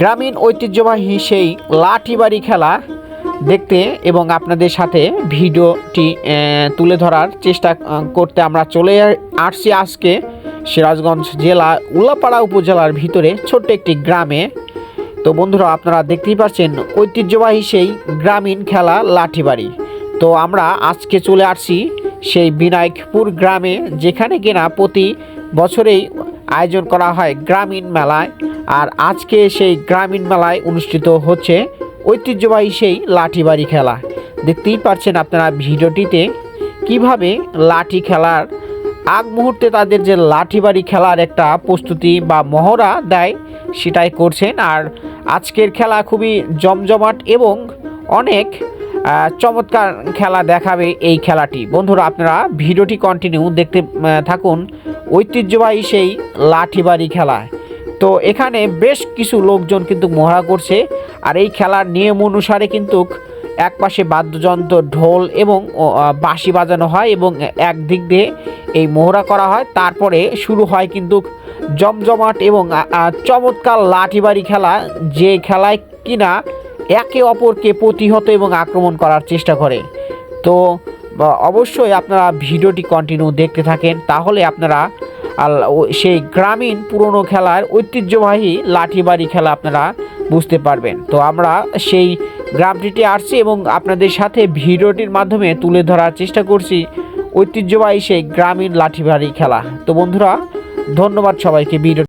গ্রামীণ ঐতিহ্যবাহী সেই লাঠিবাড়ি খেলা দেখতে এবং আপনাদের সাথে ভিডিওটি তুলে ধরার চেষ্টা করতে আমরা চলে আসছি আজকে সিরাজগঞ্জ জেলা উল্লাপাড়া উপজেলার ভিতরে ছোট্ট একটি গ্রামে। তো বন্ধুরা, আপনারা দেখতেই পাচ্ছেন ঐতিহ্যবাহী সেই গ্রামীণ খেলা লাঠিবাড়ি। তো আমরা আজকে চলে আসছি সেই বিনায়কপুর গ্রামে, যেখানে কিনা প্রতি বছরেই আয়োজন করা হয় গ্রামীণ মেলায়। আর আজকে সেই গ্রামীণ মেলায় অনুষ্ঠিত হচ্ছে ঐতিহ্যবাহী সেই লাঠিবাড়ি খেলা। দেখতেই পাচ্ছেন আপনারা ভিডিওটিতে কীভাবে লাঠি খেলার আগ মুহূর্তে তাদের যে লাঠিবাড়ি খেলার একটা প্রস্তুতি বা মহড়া দেয় সেটাই করছেন। আর আজকের খেলা খুবই জমজমাট এবং অনেক চমৎকার খেলা দেখাবে এই খেলাটি। বন্ধুরা, আপনারা ভিডিওটি কন্টিনিউ দেখতে থাকুন। ঐতিহ্যবাহী সেই লাঠিবাড়ি খেলা। তো এখানে বেশ কিছু লোকজন কিন্তু মহড়া করছে আর এই খেলার নিয়ম অনুসারে কিন্তু এক পাশে বাদ্যযন্ত্র, ঢোল এবং বাঁশি বাজানো হয় এবং এক দিক দিয়ে এই মোহরা করা হয়। তারপরে শুরু হয় কিন্তু জমজমাট এবং চমৎকার লাঠিবাড়ি খেলা, যে খেলায় কিনা একে অপরকে প্রতিহত এবং আক্রমণ করার চেষ্টা করে। তো অবশ্যই আপনারা ভিডিওটি কন্টিনিউ দেখতে থাকেন, তাহলে আপনারা সেই গ্রামীণ পুরনো খেলার ঐতিহ্যবাহী লাঠিবাড়ি খেলা আপনারা বুঝতে পারবেন। তো আমরা সেই গ্রামটিতে আসছি এবং আপনাদের সাথে ভিডিওটির মাধ্যমে তুলে ধরার চেষ্টা করছি ঐতিহ্যবাহী সেই গ্রামীণ লাঠিবাড়ি খেলা। তো বন্ধুরা, ধন্যবাদ সবাইকে ভিডিও